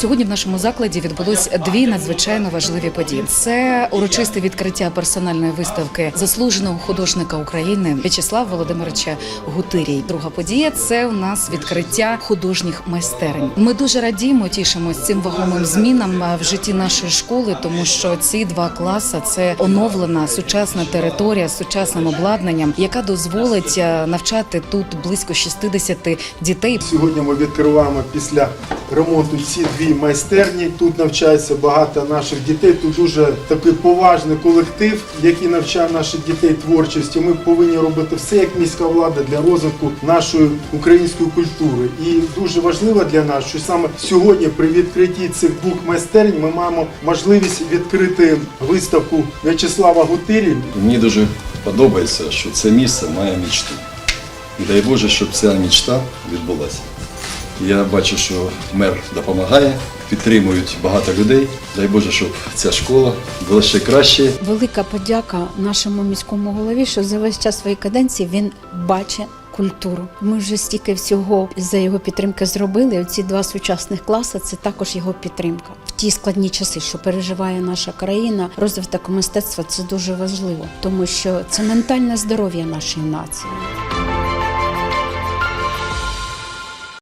Сьогодні в нашому закладі відбулось дві надзвичайно важливі події. Це урочисте відкриття персональної виставки заслуженого художника України В'ячеслава Володимировича Гутирій. Друга подія це у нас відкриття художніх майстерень. Ми дуже радіємо, тішимося цим вагомим змінам в житті нашої школи, тому що ці два класи це оновлена сучасна територія з сучасним обладнанням, яка дозволить навчати тут близько 60 дітей. Сьогодні ми відкриваємо після ремонту ці дві майстерні. Тут навчається багато наших дітей. Тут дуже такий поважний колектив, який навчає наших дітей творчості. Ми повинні робити все як міська влада для розвитку нашої української культури. І дуже важливо для нас, що саме сьогодні при відкритті цих двох майстерень ми маємо можливість відкрити виставку В'ячеслава Гутирі. Мені дуже подобається, що це місце має мічту. Дай Боже, щоб ця мічта відбулася. Я бачу, що мер допомагає, підтримують багато людей. Дай Боже, щоб ця школа була ще краще. Велика подяка нашому міському голові, що за весь час своєї каденції він бачить. Культуру. Ми вже стільки всього за його підтримки зробили. Ці два сучасних класи це також його підтримка. В ті складні часи, що переживає наша країна, розвиток мистецтва це дуже важливо, тому що це ментальне здоров'я нашої нації.